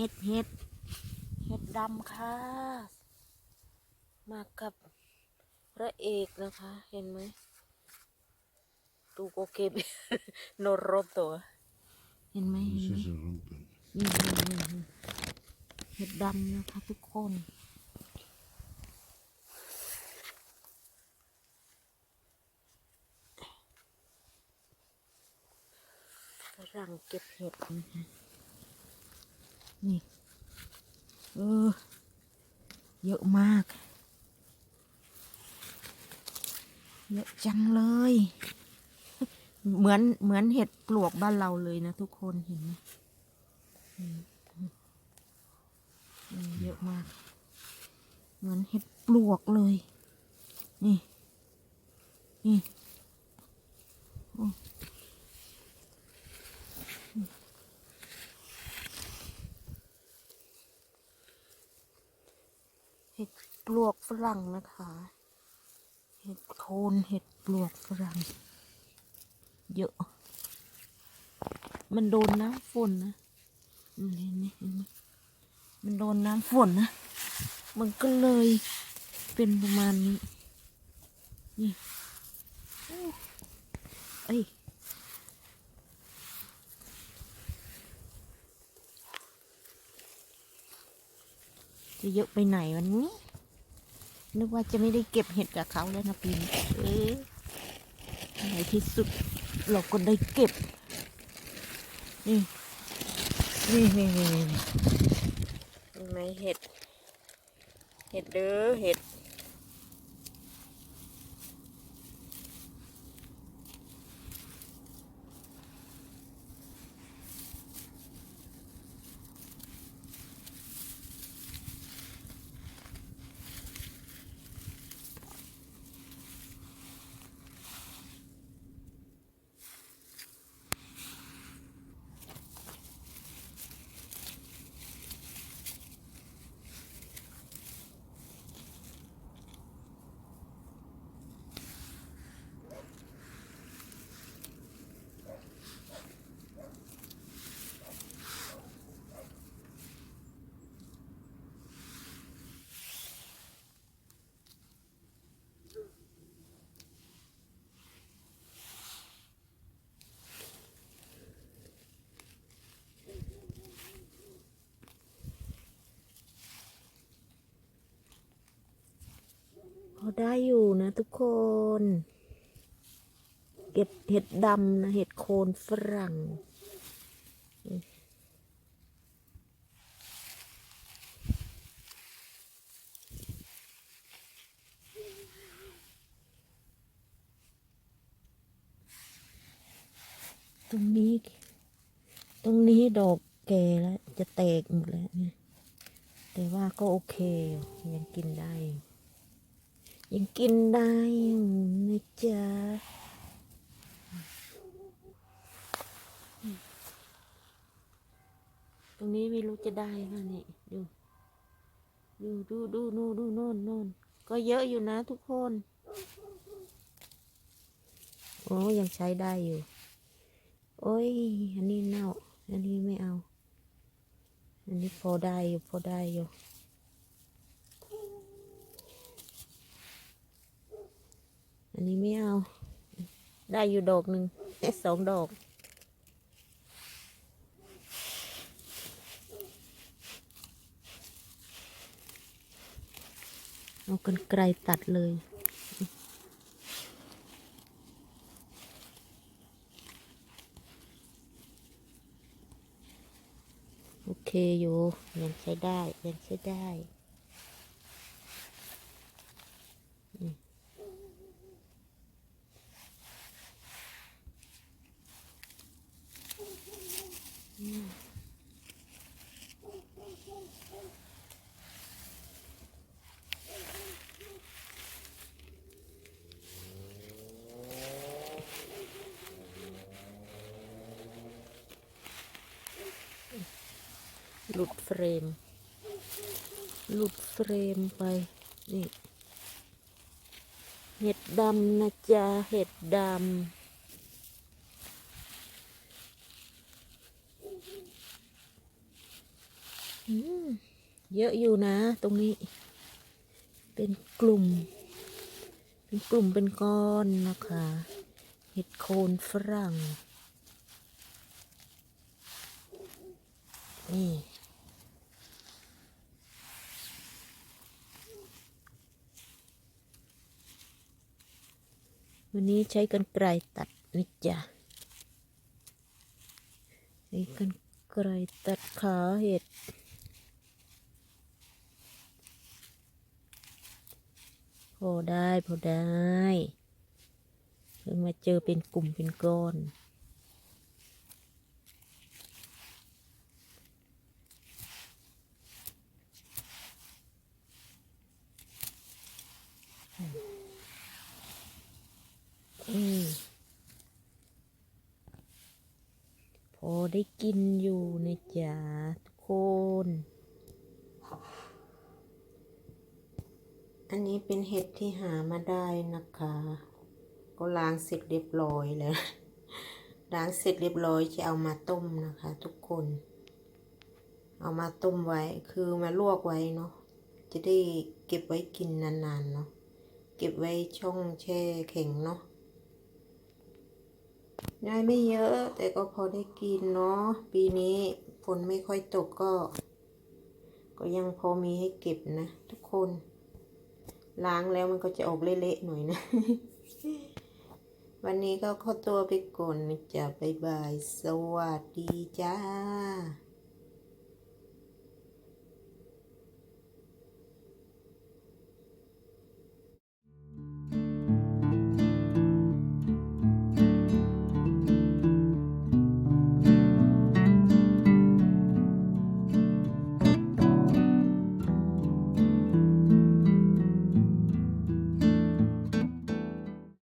ห็ดเห็ดเห็ดดำค่ะ มากับพระเอกนะคะ เห็นไหมตูโกเก็บโนโรโตะเห็นไหมเห็นไหม Precies een rompen. นี่นี่นี่นี่เห็ดดำนะคะทุกคนฝรั่งเก็บเห็ดนะคะ นี่ เออ เยอะมาก เยอะจังเลย เหมือนเหมือนเห็ดปลวกบ้านเราเลยนะทุกคนเห็นไหมเยอะมาก เหมือนเห็ดปลวกเลย นี่ นี่โอ้เห็ด ปลวกฝรั่งนะคะ เห็ดโคนเห็ดปลวกฝรั่ง เยอะ มันโดนน้ำฝนนะมเห็นไหมเห็นไหมมันโดนน้ำฝนนะ มันก็เลยเป็นประมาณนี้ นี่เอ้ยจะเยอะไปไหนวันนี้ นึกว่าจะไม่ได้เก็บเห็ดกับเขาแล้วนะปีนี้เอ๊ะในที่สุดเราก็ได้เก็บ นี่ นี่นี่นี่นี่เห็นไหมเห็ด เห็ดเด้อเห็ด พอได้อยู่นะทุกคน เก็บเห็ดดำนะเห็ดโคนฝรั่ง ตรงนี้ ตรงนี้ดอกแก่แล้ว จะแตกหมดแล้วเนี่ยแต่ว่าก็โอเคอยู่ยังกินได้ ยังกินได้อยู่นะจ๊ะตรงนี้ไม่รู้จะได้ป่ะนี่ดู ดูดูดูดูดูโน่นโน่นก็เยอะอยู่นะทุกคนโอ้ยังใช้ได้อยู่ โอ้ย อันนี้เน่า อันนี้ไม่เอา อันนี้พอได้อยู่ พอได้อยู่ อันนี้ไม่เอา ได้อยู่ดอกหนึ่งสองดอก เอากันไกลตัดเลยโอเคอยู่ยังใช้ได้ยังใช้ได้อืมอืมห ลุดเฟรม หลุดเฟรมไป นี่ เห็ดดำนะจ๊ะ เห็ดดำเยอะอยู่นะ ตรงนี้ เป็นกลุ่ม เป็นกลุ่มเป็นก้อนนะคะ เห็ดโคนฝรั่ง นี่ วันนี้ใช้กันไกรตัดนี่จ้ะใช้กันไกรตัดขาเห็ดพอได้พอได้เพิ่งมาเจอเป็นกลุ่มเป็นก้อน อืมพอ ได้กินอยู่นะจ๊ะทุกคน อันนี้เป็นเห็ดที่หามาได้นะคะ ก็ล้างเสร็จเรียบร้อยแล้ว ล้างเสร็จเรียบร้อยจะเอามาต้มนะคะ ทุกคน เอามาต้มไว้ คือมาลวกไว้เนาะ จะได้เก็บไว้กินนานๆเนาะ เก็บไว้ช่องแช่แข็งเนาะ ได้ไม่เยอะ แต่ก็พอได้กินเนาะ ปีนี้ฝนไม่ค่อยตกก็ ก็ยังพอมีให้เก็บนะ ทุกคน ล้างแล้วมันก็จะออกเละๆหน่อยนะ วันนี้ก็ขอตัวไปก่อนจะบ๊ายบาย สวัสดีจ้า